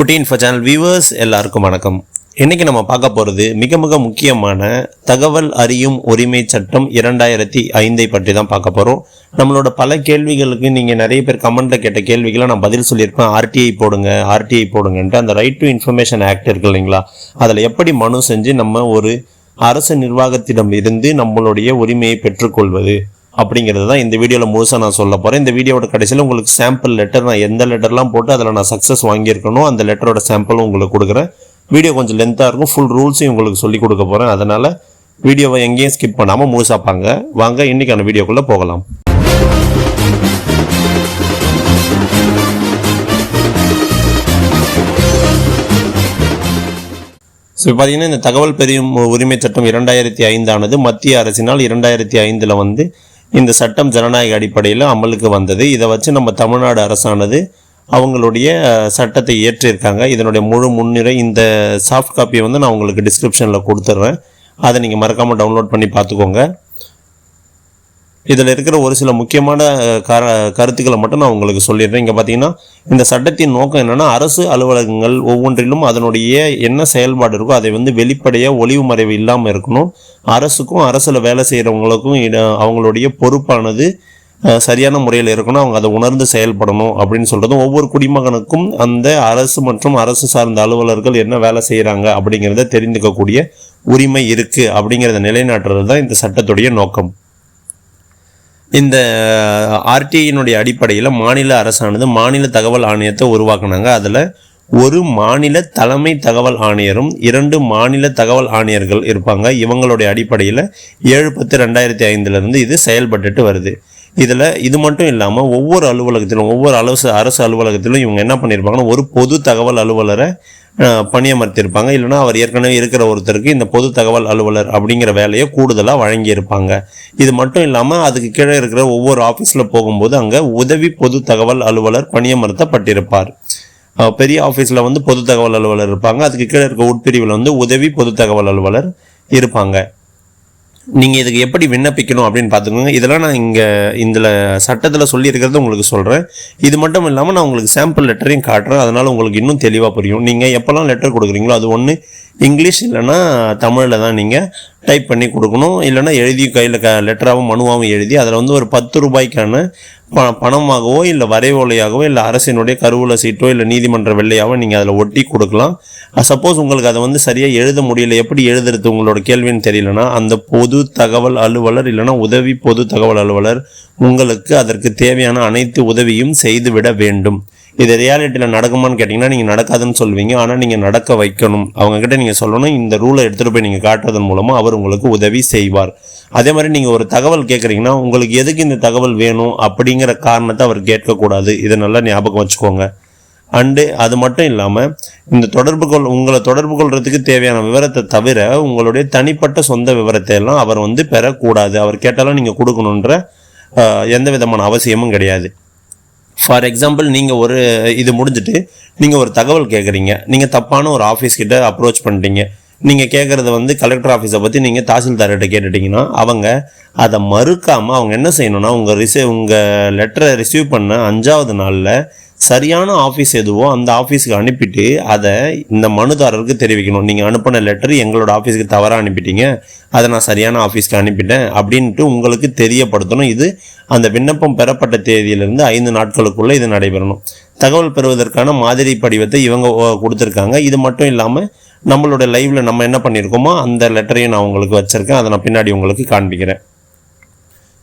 குட்டி info channel viewers எல்லாருக்கும் வணக்கம். இன்னைக்கு நம்ம பார்க்க போகிறது மிக மிக முக்கியமான தகவல் அறியும் உரிமை சட்டம் இரண்டாயிரத்தி ஐந்தை பற்றி தான் பார்க்க போகிறோம் நம்மளோட பல கேள்விகளுக்கு நீங்கள் நிறைய பேர் கமெண்ட்டில் கேட்ட கேள்விகளை நான் பதில் சொல்லியிருப்பேன். ஆர்டிஐ போடுங்க ஆர்டிஐ போடுங்கன்ட்டு அந்த ரைட் டு இன்ஃபர்மேஷன் ஆக்ட் இருக்கு இல்லைங்களா? அதில் எப்படி மனு செஞ்சு நம்ம ஒரு அரசு நிர்வாகத்திடம் இருந்து நம்மளுடைய உரிமையை பெற்றுக்கொள்வது? அப்படிங்கிறது தான் இந்த வீடியோவில் முழுசாக நான் சொல்ல போகிறேன் இந்த வீடியோட கடைசியில் உங்களுக்கு சாம்பிள் லெட்டர் நான் எந்த லெட்டர்லாம் போட்டு அதில் நான் சக்ஸஸ் வாங்கியிருக்கணும் அந்த லெட்டரோட சாம்பிளும் உங்களுக்கு கொடுக்குறேன். வீடியோ கொஞ்சம் லென்த்தாக இருக்கும். ஃபுல் ரூல்ஸையும் உங்களுக்கு சொல்லி கொடுக்க போகிறேன் அதனால் வீடியோவை எங்கேயும் ஸ்கிப் பண்ணாமல் முழுசாக பாங்க வாங்க இன்றைக்கான வீடியோக்குள்ளே போகலாம். ஸோ இப்போ பார்த்தீங்கன்னா இந்த தகவல் பெரியும் உரிமை சட்டம் இரண்டாயிரத்தி ஐந்தானது மத்திய அரசினால் இரண்டாயிரத்தி ஐந்தில் வந்து இந்த சட்டம் ஜனநாயக அடிப்படையில் அமலுக்கு வந்தது. இதை வச்சு நம்ம தமிழ்நாடு அரசானது அவங்களுடைய சட்டத்தை இயற்றியிருக்காங்க இதனுடைய முழு முன்னுரை இந்த சாஃப்ட் காப்பியை வந்து நான் உங்களுக்கு டிஸ்கிரிப்ஷனில் கொடுத்துட்றேன் அதை நீங்கள் மறக்காமல் டவுன்லோட் பண்ணி பார்த்துக்கோங்க. இதில் இருக்கிற ஒரு சில முக்கியமான கர கருத்துக்களை மட்டும் நான் உங்களுக்கு சொல்லிடுறேன். இங்கே பார்த்தீங்கன்னா இந்த சட்டத்தின் நோக்கம் என்னென்னா அரசு அலுவலகங்கள் ஒவ்வொன்றிலும் அதனுடைய என்ன செயல்பாடு இருக்கோ அதை வந்து வெளிப்படையாக ஒளிவு மறைவு இல்லாமல் இருக்கணும். அரசுக்கும் அரசில் வேலை செய்கிறவங்களுக்கும் இட- அவங்களுடைய பொறுப்பானது சரியான முறையில் இருக்கணும். அவங்க அதை உணர்ந்து செயல்படணும் அப்படின்னு சொல்கிறதும் ஒவ்வொரு குடிமகனுக்கும் அந்த அரசு மற்றும் அரசு சார்ந்த அலுவலர்கள் என்ன வேலை செய்கிறாங்க அப்படிங்கிறத தெரிந்துக்கக்கூடிய உரிமை இருக்குது அப்படிங்கிறத நிலைநாட்டுறது தான் இந்த சட்டத்துடைய நோக்கம். இந்த ஆர்டிஐனுடைய அடிப்படையில் மாநில அரசானது மாநில தகவல் ஆணையத்தை உருவாக்குனாங்க. அதில் ஒரு மாநில தலைமை தகவல் ஆணையரும் இரண்டு மாநில தகவல் ஆணையர்கள் இருப்பாங்க. இவங்களுடைய அடிப்படையில் ஏழு பத்து ரெண்டாயிரத்தி ஐந்துலேருந்து இது செயல்பட்டுட்டு வருது. இதில் இது மட்டும் இல்லாமல் ஒவ்வொரு அலுவலகத்திலும் ஒவ்வொரு அரசு அரசு அலுவலகத்திலும் இவங்க என்ன பண்ணியிருப்பாங்கன்னா ஒரு பொது தகவல் அலுவலரை பணியமர்த்தியிருப்பாங்க. இல்லைன்னா அவர் ஏற்கனவே இருக்கிற ஒருத்தருக்கு இந்த பொது தகவல் அலுவலர் அப்படிங்கிற வேலையை கூடுதலாக வழங்கியிருப்பாங்க. இது மட்டும் இல்லாமல் அதுக்கு கீழே இருக்கிற ஒவ்வொரு ஆஃபீஸில் போகும்போது அங்கே உதவி பொது தகவல் அலுவலர் பணியமர்த்தப்பட்டிருப்பார். பெரிய ஆஃபீஸில் வந்து பொது தகவல் அலுவலர் இருப்பாங்க. அதுக்கு கீழே இருக்க உட்பிரிவில் வந்து உதவி பொது தகவல் அலுவலர் இருப்பாங்க. நீங்கள் இதுக்கு எப்படி விண்ணப்பிக்கணும் அப்படின்னு பார்த்துக்கோங்க. இதெல்லாம் நான் இங்கே இதில் சட்டத்தில் சொல்லியிருக்கிறத உங்களுக்கு சொல்கிறேன் இது மட்டும் இல்லாமல் நான் உங்களுக்கு சாம்பிள் லெட்டரையும் காட்டுறேன். அதனால் உங்களுக்கு இன்னும் தெளிவாக புரியும். நீங்கள் எப்போல்லாம் லெட்டர் கொடுக்குறீங்களோ அது ஒன்று இங்கிலீஷ் இல்லைன்னா தமிழில் தான் நீங்கள் டைப் பண்ணி கொடுக்கணும். இல்லைன்னா எழுதி கையில் க லெட்டராகவும் மனுவாகவும் எழுதி அதில் வந்து ஒரு பத்து ரூபாய்க்கான ப பணமாகவோ இல்லை வரைவோலையாகவோ இல்லை அரசினுடைய கருவூல சீட்டோ இல்லை நீதிமன்ற வெள்ளையாவோ நீங்கள் அதில் ஒட்டி கொடுக்கலாம். சப்போஸ் உங்களுக்கு அதை வந்து சரியாக எழுத முடியல. எப்படி எழுதுறது உங்களோட கேள்வின்னு தெரியலனா அந்த பொது தகவல் அலுவலர் இல்லைன்னா உதவி பொது தகவல் அலுவலர் உங்களுக்கு அதற்கு தேவையான அனைத்து உதவியும் செய்துவிட வேண்டும். இது ரியாலிட்டியில் நடக்குமான்னு கேட்டிங்கன்னா நீங்கள் நடக்காதுன்னு சொல்லுவீங்க ஆனால் நீங்கள் நடக்க வைக்கணும். அவங்கக்கிட்ட நீங்கள் சொல்லணும். இந்த ரூலை எடுத்துகிட்டு போய் நீங்கள் காட்டுறதன் மூலமாக அவர் உங்களுக்கு உதவி செய்வார். அதே மாதிரி நீங்கள் ஒரு தகவல் கேட்குறீங்கன்னா உங்களுக்கு எதுக்கு இந்த தகவல் வேணும் அப்படிங்கிற காரணத்தை அவர் கேட்கக்கூடாது. இதை நல்லா ஞாபகம் வச்சுக்கோங்க. அண்டு அது மட்டும் இல்லாமல் இந்த தொடர்பு கொள் உங்களை தொடர்பு கொள்றதுக்கு தேவையான விவரத்தை தவிர உங்களுடைய தனிப்பட்ட சொந்த விவரத்தை எல்லாம் அவர் வந்து பெறக்கூடாது. அவர் கேட்டாலும் நீங்கள் கொடுக்கணுன்ற எந்த விதமான அவசியமும் கிடையாது. ஃபார் எக்ஸாம்பிள் நீங்கள் ஒரு இது முடிஞ்சுட்டு நீங்கள் ஒரு தகவல் கேட்குறீங்க நீங்கள் தப்பான ஒரு ஆஃபீஸ் கிட்ட அப்ரோச் பண்ணிட்டீங்க. நீங்கள் கேட்குறத வந்து கலெக்டர் ஆஃபீஸை பற்றி நீங்கள் தாசில்தார்கிட்ட கேட்டுட்டிங்கன்னா அவங்க அதை மறுக்காமல் அவங்க என்ன செய்யணும்னா உங்கள் ரிசீவ் உங்கள் லெட்டரை ரிசீவ் பண்ண அஞ்சாவது நாளில் சரியான ஆஃபீஸ் எதுவோ அந்த ஆஃபீஸுக்கு அனுப்பிட்டு அதை இந்த மனுதாரருக்கு தெரிவிக்கணும். நீங்கள் அனுப்பின லெட்டர் எங்களோட ஆஃபீஸுக்கு தவறாக அனுப்பிட்டீங்க. அதை நான் சரியான ஆஃபீஸ்க்கு அனுப்பிட்டேன் அப்படின்ட்டு உங்களுக்கு தெரியப்படுத்தணும். இது அந்த விண்ணப்பம் பெறப்பட்ட தேதியிலிருந்து ஐந்து நாட்களுக்குள்ளே இது நடைபெறணும். தகவல் பெறுவதற்கான மாதிரி படிவத்தை இவங்க கொடுத்துருக்காங்க. இது மட்டும் இல்லாமல் நம்மளோட லைவில் நம்ம என்ன பண்ணியிருக்கோமோ அந்த லெட்டரையும் நான் உங்களுக்கு வச்சுருக்கேன். அதை நான் பின்னாடி உங்களுக்கு காண்பிக்கிறேன்.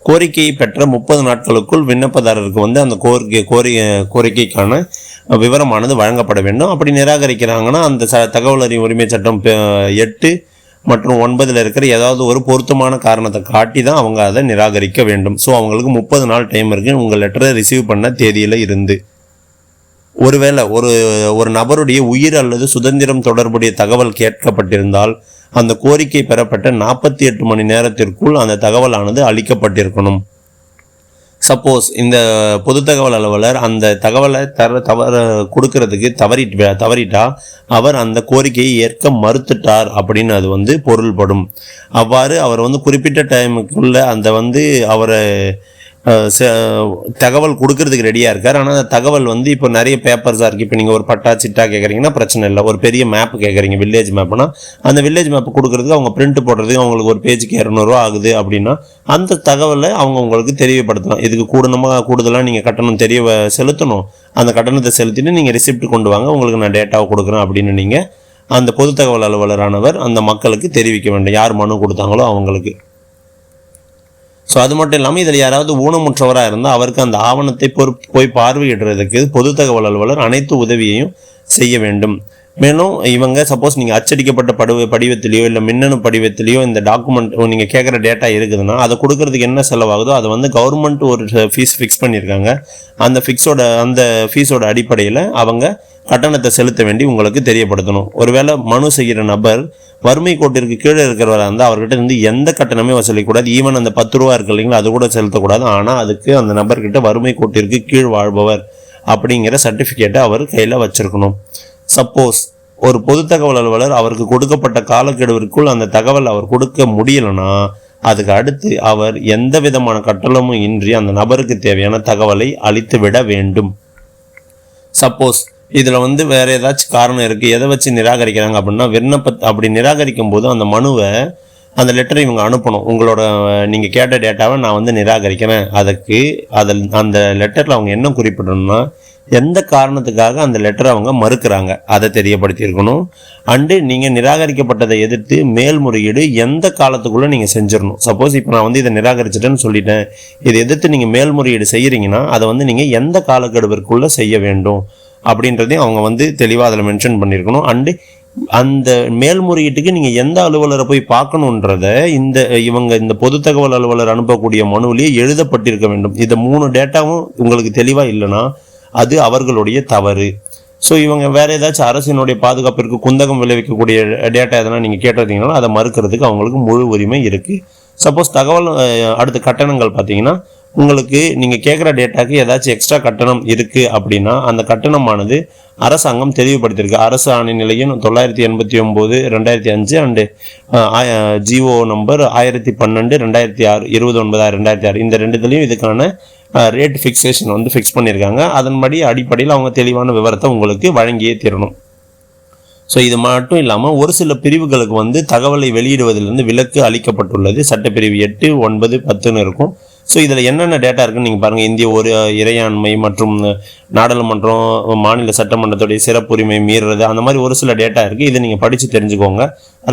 கோரிக்கையை பெற்ற முப்பது நாட்களுக்குள் விண்ணப்பதாரருக்கு வந்து அந்த கோரிக்கை கோரி கோரிக்கைக்கான விவரமானது வழங்கப்பட வேண்டும். அப்படி நிராகரிக்கிறாங்கன்னா அந்த ச தகவல் அறியும் உரிமை சட்டம் எட்டு மற்றும் ஒன்பதில் இருக்கிற ஏதாவது ஒரு பொருத்தமான காரணத்தை காட்டி தான் அவங்க அதை நிராகரிக்க வேண்டும். ஸோ அவங்களுக்கு முப்பது நாள் டைம் இருக்குது உங்கள் லெட்டரை ரிசீவ் பண்ண தேதியில் இருந்து. ஒருவேளை ஒரு ஒரு நபருடைய உயிர் அல்லது சுதந்திரம் தொடர்புடைய தகவல் கேட்கப்பட்டிருந்தால் அந்த கோரிக்கை பெறப்பட்ட நாற்பத்தி எட்டு மணி நேரத்திற்குள் அந்த தகவலானது அளிக்கப்பட்டிருக்கணும். சப்போஸ் இந்த பொது தகவல் அலுவலர் அந்த தகவலை தர தவற கொடுக்கறதுக்கு தவறிட்டு தவறிட்டா அவர் அந்த கோரிக்கையை ஏற்க மறுத்துட்டார் அப்படின்னு அது வந்து பொருள்படும். அவ்வாறு அவர் வந்து குறிப்பிட்ட டைமுக்குள்ள அந்த வந்து அவரை தகவல் கொடுக்கறதுக்கு ரெடியாக இருக்கார். ஆனால் அந்த தகவல் வந்து இப்போ நிறைய பேப்பர்ஸாக இருக்குது இப்போ நீங்கள் ஒரு பட்டா சிட்டா கேட்குறீங்கன்னா பிரச்சனை இல்லை. ஒரு பெரிய மேப் கேட்குறீங்க வில்லேஜ் மேப்னா அந்த வில்லேஜ் மேப் கொடுக்கறதுக்கு அவங்க பிரிண்ட் போடுறதுக்கு அவங்களுக்கு ஒரு பேஜுக்கு இரநூறுவா ஆகுது அப்படின்னா அந்த தகவலை அவங்க உங்களுக்கு தெரியப்படுத்தலாம். இதுக்கு கூடணுமா கூடுதலாக நீங்கள் கட்டணம் தெரிய செலுத்தணும். அந்த கட்டணத்தை செலுத்திட்டு நீங்கள் ரிசிப்ட் கொண்டு வாங்க. உங்களுக்கு நான் டேட்டாவை கொடுக்குறேன் அப்படின்னு நீங்கள் அந்த பொது தகவல் அலுவலரானவர் அந்த மக்களுக்கு தெரிவிக்க வேண்டும். யார் மனு கொடுத்தாங்களோ அவங்களுக்கு. ஸோ அது மட்டும் இல்லாமல் இதில் யாராவது ஊனமுற்றவராக இருந்தால் அவருக்கு அந்த ஆவணத்தை பொறு போய் பார்வையிடுறதுக்கு பொது தகவல் அலுவலர் அனைத்து உதவியையும் செய்ய வேண்டும். மேலும் இவங்க சப்போஸ் நீங்கள் அச்சடிக்கப்பட்ட படுவ படிவத்திலையோ இல்லை மின்னணு படிவத்திலையோ இந்த டாக்குமெண்ட் நீங்கள் கேட்குற டேட்டா இருக்குதுன்னா அதை கொடுக்கறதுக்கு என்ன செலவாகுதோ அதை வந்து கவர்மெண்ட் ஒரு ஃபீஸ் ஃபிக்ஸ் பண்ணியிருக்காங்க. அந்த ஃபிக்ஸோட அந்த ஃபீஸோட அடிப்படையில் அவங்க கட்டணத்தை செலுத்த வேண்டி உங்களுக்கு தெரியப்படுத்தணும். ஒருவேளை மனு செய்கிற நபர் வறுமை கோட்டிற்கு கீழே இருக்கிறவராக இருந்தால் அவர்கிட்ட இருந்து எந்த கட்டணமே வசூலிக்கூடாது ஈவன் அந்த பத்து ரூபா இருக்கு இல்லைங்களா அது கூட செலுத்தக்கூடாது. ஆனால் அதுக்கு அந்த நபர்கிட்ட வறுமை கோட்டிற்கு கீழ் வாழ்பவர் அப்படிங்கிற சர்டிஃபிகேட்டை அவர் கையில் வச்சிருக்கணும். சப்போஸ் ஒரு பொது தகவல் அலுவலர் அவருக்கு கொடுக்கப்பட்ட காலக்கெடுவிற்குள் அந்த தகவல் அவர் கொடுக்க முடியலன்னா அதுக்கு அடுத்து அவர் எந்த விதமான கட்டணமும் இன்றி அந்த நபருக்கு தேவையான தகவலை அளித்து விட வேண்டும். சப்போஸ் இதில் வந்து வேறு ஏதாச்சும் காரணம் இருக்குது எதை வச்சு நிராகரிக்கிறாங்க அப்படின்னா விண்ணப்ப அப்படி நிராகரிக்கும் போது அந்த மனுவை அந்த லெட்டரை இவங்க அனுப்பணும். உங்களோட நீங்கள் கேட்ட டேட்டாவை நான் வந்து நிராகரிக்கிறேன். அதுக்கு அதில் அந்த லெட்டரில் அவங்க என்ன குறிப்பிடணும்னா எந்த காரணத்துக்காக அந்த லெட்டரை அவங்க மறுக்கிறாங்க அதை தெரியப்படுத்தியிருக்கணும். அண்டு நீங்கள் நிராகரிக்கப்பட்டதை எதிர்த்து மேல்முறையீடு எந்த காலத்துக்குள்ளே நீங்கள் செஞ்சிடணும். சப்போஸ் இப்போ நான் வந்து இதை நிராகரிச்சிட்டேன்னு சொல்லிட்டேன். இதை எதிர்த்து நீங்கள் மேல்முறையீடு செய்கிறீங்கன்னா அதை வந்து நீங்கள் எந்த காலக்கெடுவிற்குள்ளே செய்ய வேண்டும்? அப்படின்றதையும் அவங்க வந்து தெளிவாக அதில் மென்ஷன் பண்ணியிருக்கணும் அண்டு அந்த மேல்முறையீட்டுக்கு நீங்கள் எந்த அலுவலரை போய் பார்க்கணுன்றத இந்த இவங்க இந்த பொது தகவல் அலுவலர் அனுப்பக்கூடிய மனுவிலேயே எழுதப்பட்டிருக்க வேண்டும். இந்த மூணு டேட்டாவும் உங்களுக்கு தெளிவாக இல்லைன்னா அது அவர்களுடைய தவறு. ஸோ இவங்க வேற ஏதாச்சும் அரசினுடைய பாதுகாப்பிற்கு குந்தகம் விளைவிக்கக்கூடிய டேட்டா எதனா நீங்கள் கேட்டிருந்தீங்கன்னா அதை மறுக்கிறதுக்கு அவங்களுக்கு முழு உரிமை இருக்குது சப்போஸ் தகவல் அடுத்த கட்டணங்கள் பார்த்தீங்கன்னா உங்களுக்கு நீங்கள் கேட்குற டேட்டாக்கு ஏதாச்சும் எக்ஸ்ட்ரா கட்டணம் இருக்குது அப்படின்னா அந்த கட்டணமானது அரசாங்கம் தெளிவுபடுத்தியிருக்கு. அரசு ஆணை நிலையம் தொள்ளாயிரத்தி எண்பத்தி ஒம்பது ரெண்டாயிரத்தி அஞ்சு அண்டு ஜிஓ நம்பர் ஆயிரத்தி பன்னெண்டு ரெண்டாயிரத்தி ஆறு இருபது ஒன்பது ரெண்டாயிரத்தி ஆறு. இந்த ரெண்டுத்துலேயும் இதுக்கான ரேட் ஃபிக்ஸேஷன் வந்து ஃபிக்ஸ் பண்ணியிருக்காங்க. அதன்படி அடிப்படையில் அவங்க தெளிவான விவரத்தை உங்களுக்கு வழங்கியே தீரணும். ஸோ இது மட்டும் இல்லாமல் ஒரு சில பிரிவுகளுக்கு வந்து தகவலை வெளியிடுவதிலிருந்து விலக்கு அளிக்கப்பட்டுள்ளது. சட்டப்பிரிவு எட்டு ஒன்பது பத்துன்னு இருக்கும். ஸோ இதில் என்னென்ன டேட்டா இருக்குன்னு நீங்கள் பாருங்கள் இந்திய ஒரு இறையாண்மை மற்றும் நாடாளுமன்றம் மாநில சட்டமன்றத்துடைய சிறப்புரிமை மீறுறது அந்த மாதிரி ஒரு சில டேட்டா இருக்குது இதை நீங்கள் படித்து தெரிஞ்சுக்கோங்க.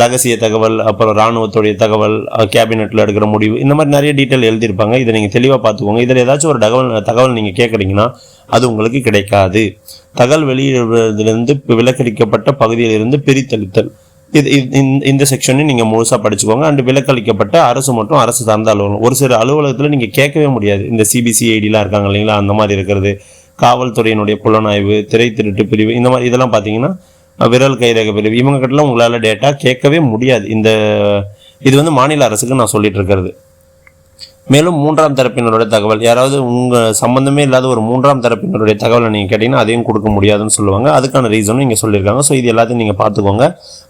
ரகசிய தகவல் அப்புறம் இராணுவத்துடைய தகவல் கேபினெட்டில் எடுக்கிற முடிவு இந்த மாதிரி நிறைய டீட்டெயில் எழுதியிருப்பாங்க. இதை நீங்கள் தெளிவாக பார்த்துக்கோங்க. இதில் ஏதாச்சும் ஒரு தகவல் தகவல் நீங்கள் கேட்குறீங்கன்னா அது உங்களுக்கு கிடைக்காது. தகவல் வெளியிடுவதிலிருந்து விலக்களிக்கப்பட்ட பகுதியிலிருந்து பிரித்தளித்தல் இது இந்த- செக்ஷனையும் நீங்கள் முழுசாக படிச்சுக்கோங்க. அண்டு விலக்களிக்கப்பட்ட அரசு மற்றும் அரசு சார்ந்த அலுவலகம். ஒரு சில அலுவலகத்தில் நீங்கள் கேட்கவே முடியாது. இந்த சிபிசிஐடிலாம் இருக்காங்க இல்லைங்களா? அந்த மாதிரி இருக்கிறது. காவல்துறையினுடைய புலனாய்வு திரை திருட்டு பிரிவு இந்த மாதிரி இதெல்லாம் பார்த்தீங்கன்னா விரல் கைரேக பிரிவு. இவங்க கிட்டலாம் உங்களால் டேட்டா கேட்கவே முடியாது. இந்த இது வந்து மாநில அரசுக்கு நான் சொல்லிட்டு இருக்கிறது. மேலும் மூன்றாம் தரப்பினருடைய தகவல். யாராவது உங்கள் சம்மந்தமே இல்லாத ஒரு மூன்றாம் தரப்பினருடைய தகவலை நீங்கள் கேட்டிங்கன்னா அதையும் கொடுக்க முடியாதுன்னு சொல்லுவாங்க. அதுக்கான ரீசனும் இங்கே சொல்லியிருக்காங்க. ஸோ இது எல்லாத்தையும் நீங்கள் பார்த்துக்கோங்க.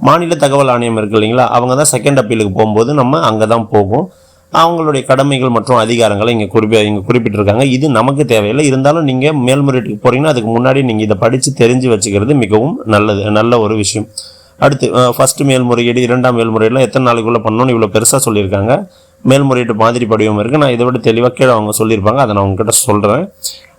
மாநில தகவல் ஆணையம் இருக்கு இல்லைங்களா? அவங்க தான் செகண்ட் அப்பீலுக்கு போகும்போது நம்ம அங்கே தான் போகும். அவங்களுடைய கடமைகள் மற்றும் அதிகாரங்களை இங்கே குறிப்பி இங்கே குறிப்பிட்டிருக்காங்க. இது நமக்கு தேவையில்லை. இருந்தாலும் நீங்கள் மேல்முறையீட்டுக்கு போகிறீங்கன்னா அதுக்கு முன்னாடி நீங்கள் இதை படித்து தெரிஞ்சு வச்சுக்கிறது மிகவும் நல்லது நல்ல ஒரு விஷயம். அடுத்து ஃபஸ்ட்டு மேல்முறையீடு இரண்டாம் மேல்முறையீடுலாம் எத்தனை நாளைக்குள்ளே பண்ணணும்னு இவ்வளோ பெருசாக சொல்லியிருக்காங்க. மேல்முறையீட்டு மாதிரி படிவம் இருக்குது நான் இதை விட தெளிவாக கீழே அவங்க சொல்லியிருப்பாங்க. அதை நான் உங்ககிட்ட சொல்கிறேன்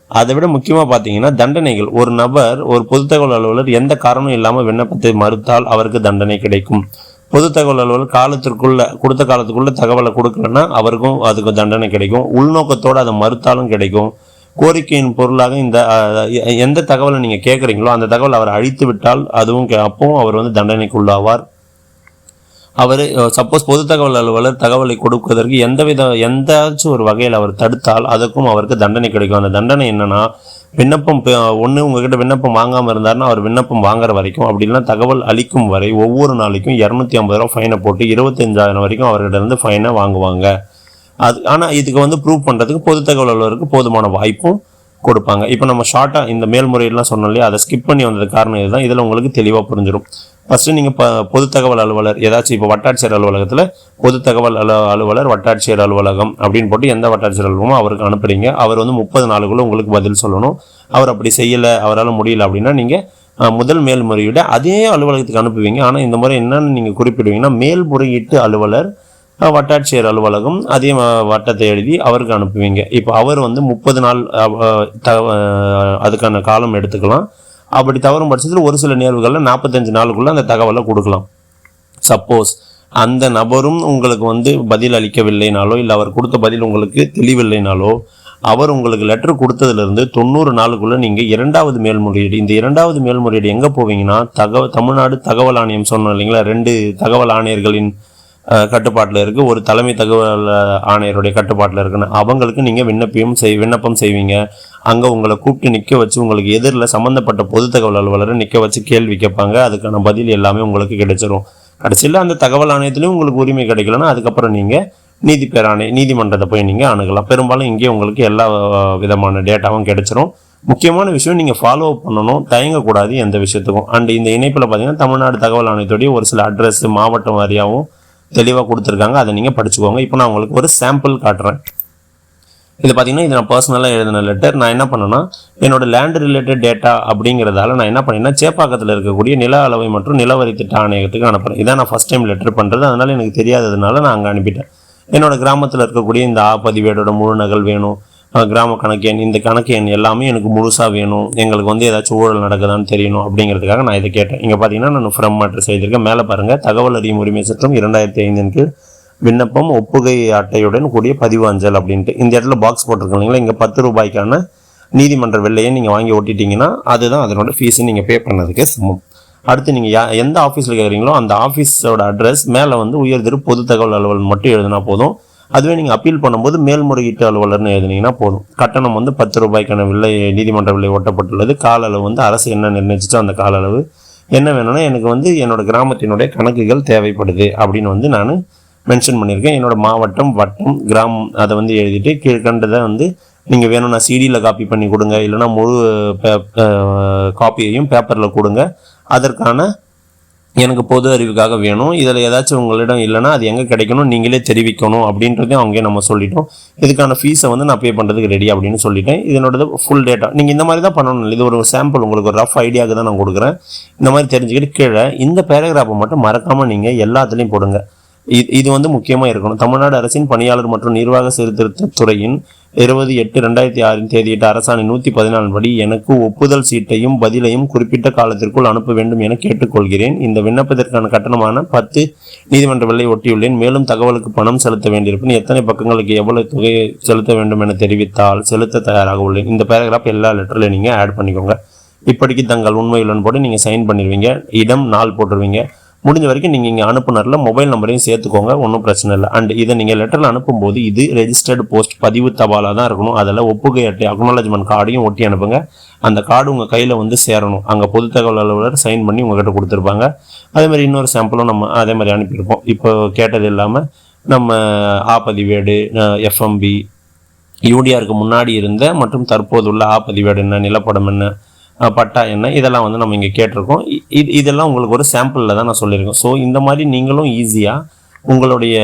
அதை விட முக்கியமாக பார்த்தீங்கன்னா தண்டனைகள். ஒரு நபர் ஒரு பொது தகவல் அலுவலர் எந்த காரணமும் இல்லாமல் விண்ணப்பத்தை மறுத்தால் அவருக்கு தண்டனை கிடைக்கும். பொது தகவல் அலுவலர் காலத்திற்குள்ள கொடுத்த காலத்துக்குள்ள தகவலை கொடுக்கலன்னா அவருக்கும் அதுக்கு தண்டனை கிடைக்கும். உள்நோக்கத்தோடு அதை மறுத்தாலும் கிடைக்கும். கோரிக்கையின் பொருளாக இந்த எந்த தகவலை நீங்கள் கேட்குறீங்களோ அந்த தகவல் அவர் அழித்து விட்டால் அதுவும் கே- அப்பவும் அவர் வந்து தண்டனைக்குள்ளாவார். அவர் சப்போஸ் பொது தகவல் அலுவலர் தகவலை கொடுப்பதற்கு எந்தவித எந்தாச்சும் ஒரு வகையில் அவர் தடுத்தால் அதற்கும் அவருக்கு தண்டனை கிடைக்கும். அந்த தண்டனை என்னன்னா விண்ணப்பம் ஒன்று உங்ககிட்ட விண்ணப்பம் வாங்காமல் இருந்தார்னா அவர் விண்ணப்பம் வாங்குற வரைக்கும் அப்படி இல்லைன்னா தகவல் அளிக்கும் வரை ஒவ்வொரு நாளைக்கும் இரநூத்தி ஐம்பது ரூபா ஃபைனை போட்டு இருபத்தஞ்சாயிரம் வரைக்கும் அவர்கிட்ட இருந்து ஃபைனை வாங்குவாங்க. அது ஆனால் இதுக்கு வந்து ப்ரூவ் பண்ணுறதுக்கு பொது தகவல் அலுவலருக்கு போதுமான வாய்ப்பும் கொடுப்பாங்க. இப்போ நம்ம ஷார்ட்டாக இந்த மேல்முறையெல்லாம் சொன்னோம் இல்லையா அதை ஸ்கிப் பண்ணி வந்தது காரணம் இதுதான். இதில் உங்களுக்கு தெளிவாக புரிஞ்சிடும் ஃபஸ்ட்டு நீங்கள் ப பொது தகவல் அலுவலர் ஏதாச்சும் இப்போ வட்டாட்சியர் அலுவலகத்தில் பொது தகவல் அலு அலுவலர் வட்டாட்சியர் அலுவலகம் அப்படின்னு போட்டு எந்த வட்டாட்சியர் அலுவலகமோ அவருக்கு அனுப்புறீங்க. அவர் வந்து முப்பது நாளுக்குள்ளே உங்களுக்கு பதில் சொல்லணும். அவர் அப்படி செய்யலை அவரால் முடியல அப்படின்னா நீங்கள் முதல் மேல்முறையீடு அதே அலுவலகத்துக்கு அனுப்புவீங்க. ஆனால் இந்த முறை என்னன்னு நீங்கள் குறிப்பிடுவீங்கன்னா மேல்முறையீட்டு அலுவலர் வட்டாட்சியர் அலுவலகம் அதே வட்டத்தை எழுதி அவருக்கு அனுப்புவீங்க. இப்போ அவர் வந்து முப்பது நாள் அதுக்கான காலம் எடுத்துக்கலாம். அப்படி தவறும் பட்சத்தில் ஒரு சில நேர்வுகளில் நாற்பத்தஞ்சு நாளுக்குள்ளே அந்த தகவலை கொடுக்கலாம். சப்போஸ் அந்த நபரும் உங்களுக்கு வந்து பதில் அளிக்கவில்லைனாலோ இல்லை அவர் கொடுத்த பதில் உங்களுக்கு தெளிவில்லைனாலோ அவர் உங்களுக்கு லெட்டர் கொடுத்ததுலேருந்து தொண்ணூறு நாளுக்குள்ளே நீங்கள் இரண்டாவது மேல்முறையீடு இந்த இரண்டாவது மேல்முறையீடு எங்கே போவீங்கன்னா தகவல் தமிழ்நாடு தகவல் ஆணையம் சொன்னோம் இல்லைங்களா ரெண்டு தகவல் ஆணையர்களின் கட்டுப்பாட்டில் இருக்குது ஒரு தலைமை தகவல் ஆணையருடைய கட்டுப்பாட்டில் இருக்குன்னு. அவங்களுக்கு நீங்கள் விண்ணப்பியும் செய் விண்ணப்பம் செய்வீங்க. அங்கே உங்களை கூப்பிட்டு நிற்க வச்சு உங்களுக்கு எதிரில் சம்மந்தப்பட்ட பொது தகவல் அலுவலரை நிற்க வச்சு கேள்வி கேட்பாங்க. அதுக்கான பதில் எல்லாமே உங்களுக்கு கிடைச்சிரும். கடைசியில் அந்த தகவல் ஆணையத்துலேயும் உங்களுக்கு உரிமை கிடைக்கலன்னா அதுக்கப்புறம் நீங்கள் நீதி பேராணை நீதிமன்றத்தை போய் நீங்கள் அணுகலாம். பெரும்பாலும் இங்கே உங்களுக்கு எல்லா விதமான டேட்டாவும் கிடைச்சிரும். முக்கியமான விஷயம் நீங்கள் ஃபாலோ பண்ணணும். தயங்கக்கூடாது எந்த விஷயத்துக்கும். அண்ட் இந்த இணைப்பில் பார்த்தீங்கன்னா தமிழ்நாடு தகவல் ஆணையத்துடைய ஒரு சில அட்ரஸ் மாவட்டம் வாரியாகவும் தெளிவாக கொடுத்துருக்காங்க. அதை நீங்கள் படிச்சுக்கோங்க. இப்போ நான் உங்களுக்கு ஒரு சாம்பிள் காட்டுறேன். இது பார்த்தீங்கன்னா இது நான் பர்சனலாக எழுதின லெட்டர் நான் என்ன பண்ணேன்னா என்னோட லேண்ட் ரிலேட்டட் டேட்டா அப்படிங்கிறதால நான் என்ன பண்ணேன்னா சேப்பாக்கத்தில் இருக்கக்கூடிய நில அளவை மற்றும் நிலவரி திட்ட ஆணையத்துக்கு அனுப்புகிறேன் இதான் நான் ஃபஸ்ட் டைம் லெட்டர் பண்ணுறது அதனால் எனக்கு தெரியாததுனால நான் அங்கே அனுப்பிட்டேன். என்னோட கிராமத்தில் இருக்கக்கூடிய இந்த ஆ பதிவேடோட முழு நகல் வேணும். கிராம கணக்கு எண் இந்த கணக்கு எண் எல்லாமே எனக்கு முழுசாக வேணும். எங்களுக்கு வந்து ஏதாச்சும் ஊழல் நடக்குதான்னு தெரியணும் அப்படிங்கிறதுக்காக நான் இதை கேட்டேன். இங்கே பார்த்தீங்கன்னா நான் ஃப்ரம் அட்ரஸ் எழுதியிருக்கேன். மேலே பாருங்கள் தகவல் அறியும் உரிமை சட்டம் இரண்டாயிரத்தி ஐந்தின் கீழ். விண்ணப்பம் ஒப்புகை அட்டையுடன் கூடிய பதிவு அஞ்சல் அப்படின்ட்டு. இந்த இடத்துல பாக்ஸ் போட்டிருக்கோம் இல்லைங்களா? இங்கே பத்து ரூபாய்க்கான நீதிமன்ற வெள்ளையை நீங்கள் வாங்கி ஒட்டிட்டீங்கன்னா அதுதான் அதனோட ஃபீஸு நீங்கள் பே பண்ணதுக்கு சமம். அடுத்து நீங்கள் யா எந்த ஆஃபீஸில் கேட்குறீங்களோ அந்த ஆஃபீஸோட அட்ரஸ் மேலே வந்து உயர்திரு பொது தகவல் அலுவலர் மட்டும் எழுதினா போதும். அதுவே நீங்கள் அப்பீல் பண்ணும்போது மேல்முறையீட்டு அலுவலர்னு எழுதினீங்கன்னா போதும். கட்டணம் வந்து பத்து ரூபாய்க்கான விலை நீதிமன்ற விலை ஒட்டப்பட்டுள்ளது. கால அளவு வந்து அரசு என்ன நிர்ணயிச்சிச்சோ அந்த கால அளவு என்ன வேணும்னா எனக்கு வந்து என்னோட கிராமத்தினுடைய கணக்குகள் தேவைப்படுது அப்படின்னு வந்து நான் மென்ஷன் பண்ணியிருக்கேன். என்னோட மாவட்டம் வட்டம் கிராமம் அதை வந்து எழுதிட்டு கீழ்கண்டதை வந்து நீங்கள் வேணும்னா சிடியில் காப்பி பண்ணி கொடுங்க. இல்லைன்னா முழு காப்பியையும் பேப்பரில் கொடுங்க. அதற்கான எனக்கு பொது அறிவுக்காக வேணும். இதில் ஏதாச்சும் உங்களிடம் இல்லைன்னா அது எங்கே கிடைக்கணும் நீங்களே தெரிவிக்கணும் அப்படின்றதையும் அவங்க நம்ம சொல்லிட்டோம். இதுக்கான ஃபீஸை வந்து நான் பே பண்ணுறதுக்கு ரெடி அப்படின்னு சொல்லிட்டேன். இதனோட ஃபுல் டேட்டா நீங்கள் இந்த மாதிரி தான் பண்ணணும் இது ஒரு சாம்பிள் உங்களுக்கு ஒரு ரஃப் ஐடியாவுக்கு தான் நான் கொடுக்குறேன். இந்த மாதிரி தெரிஞ்சுக்கிட்டு கீழே இந்த பேராகிராஃபை மட்டும் மறக்காமல் நீங்கள் எல்லாத்துலேயும் போடுங்க. இது இது வந்து முக்கியமாக இருக்கணும். தமிழ்நாடு அரசின் பணியாளர் மற்றும் நிர்வாக சீர்திருத்த துறையின் இருபது எட்டு ரெண்டாயிரத்தி ஆறின் தேதியிட்ட அரசாணை நூற்றி பதினாலு படி எனக்கு ஒப்புதல் சீட்டையும் பதிலையும் குறிப்பிட்ட காலத்திற்குள் அனுப்ப வேண்டும் என கேட்டுக்கொள்கிறேன். இந்த விண்ணப்பத்திற்கான கட்டணமான பத்து நீதிமன்ற விலை ஒட்டியுள்ளேன். மேலும் தகவலுக்கு பணம் செலுத்த வேண்டியிருப்பின் எத்தனை பக்கங்களுக்கு எவ்வளவு தொகையை செலுத்த வேண்டும் என தெரிவித்தால் செலுத்த தயாராக உள்ளேன். இந்த பேராகிராஃப் எல்லா லெட்டரில் நீங்கள் ஆட் பண்ணிக்கோங்க. இப்படிக்கு தங்கள் உண்மையுடன் போட்டு நீங்கள் சைன் பண்ணிடுவீங்க. இடம் நாள் போட்டுருவீங்க. முடிஞ்ச வரைக்கும் நீங்கள் இங்கே அனுப்புனரில் மொபைல் நம்பரையும் சேர்த்துக்கோங்க ஒன்றும் பிரச்சனை இல்லை. அண்ட் இதை நீங்கள் லெட்டரில் அனுப்பும்போது இது ரெஜிஸ்டர்டு போஸ்ட் பதிவு தபாலாக தான் இருக்கணும். அதில் ஒப்புகை அட்டை அக்னாலஜ்மெண்ட் கார்டையும் ஒட்டி அனுப்புங்க. அந்த கார்டு உங்கள் கையில் வந்து சேரணும். அங்கே பொது தகவல் அலுவலர் சைன் பண்ணி உங்ககிட்ட கொடுத்துருப்பாங்க. அதே மாதிரி இன்னொரு சாம்பிளும் நம்ம அதே மாதிரி அனுப்பியிருப்போம். இப்போ கேட்டது இல்லாமல் நம்ம ஆப்பதிவேடு எஃப்எம்பி யூடிஆருக்கு முன்னாடி இருந்த மற்றும் தற்போதுள்ள ஆ பதிவேடு என்ன நிலப்படம் என்ன பட்டா என்ன இதெல்லாம் வந்து நம்ம இங்கே கேட்டிருக்கோம். இ- இது இதெல்லாம் உங்களுக்கு ஒரு சாம்பிளில் தான் நான் சொல்லியிருக்கேன். ஸோ இந்த மாதிரி நீங்களும் ஈஸியாக உங்களுடைய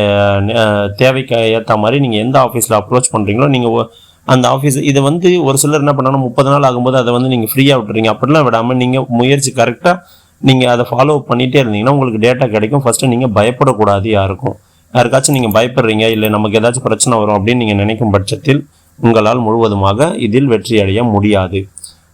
தேவைக்கு ஏற்ற மாதிரி நீங்கள் எந்த ஆஃபீஸில் அப்ரோச் பண்ணுறீங்களோ நீங்கள் அந்த ஆஃபீஸ் இதை வந்து ஒரு சிலர் என்ன பண்ணணும் முப்பது நாள் ஆகும்போது அதை வந்து நீங்கள் ஃப்ரீயாக விட்டுறீங்க. அப்படிலாம் விடாமல் நீங்கள் முயற்சி கரெக்டாக நீங்கள் அதை ஃபாலோ பண்ணிகிட்டே இருந்தீங்கன்னா உங்களுக்கு டேட்டா கிடைக்கும். ஃபஸ்ட்டு நீங்கள் பயப்படக்கூடாது யாருக்கும். யாருக்காச்சும் நீங்கள் பயப்படுறீங்க இல்லை நமக்கு ஏதாச்சும் பிரச்சனை வரும் அப்படின்னு நீங்கள் நினைக்கும் பட்சத்தில் உங்களால் முழுவதுமாக இதில் வெற்றி அடைய முடியாது.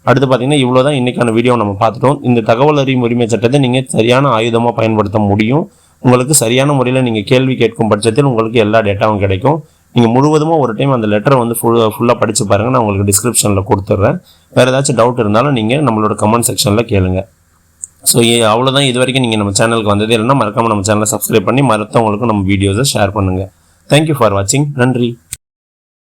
அடுத்து பார்த்தீங்கன்னா இவ்வளோ தான் இன்றைக்கான வீடியோ நம்ம பார்த்துட்டோம். இந்த தகவல் அறியும் உரிமை சட்டத்தை நீங்கள் சரியான ஆயுதமாக பயன்படுத்த முடியும். உங்களுக்கு சரியான முறையில் நீங்கள் கேள்வி கேட்கும் பட்சத்தில் உங்களுக்கு எல்லா டேட்டாவும் கிடைக்கும். நீங்கள் முழுவதுமாக ஒரு டைம் அந்த லெட்டரை வந்து ஃபுல் ஃபுல்லாக படித்து பாருங்கள் நான் உங்களுக்கு டிஸ்கிரிப்ஷனில் கொடுத்துட்றேன் வேறு ஏதாச்சும் டவுட் இருந்தாலும் நீங்கள் நம்மளோட கமெண்ட் செக்ஷனில் கேளுங்க. ஸோ அவ்வளோதான் இது வரைக்கும் நீங்கள் நம்ம சேனலுக்கு வந்தது இல்லைன்னா மறக்காமல் நம்ம சேனலை சப்ஸ்கிரைப் பண்ணி மற்றவங்களுக்கும் நம்ம வீடியோஸை ஷேர் பண்ணுங்கள் தேங்க்யூ ஃபார் வாட்சிங் நன்றி.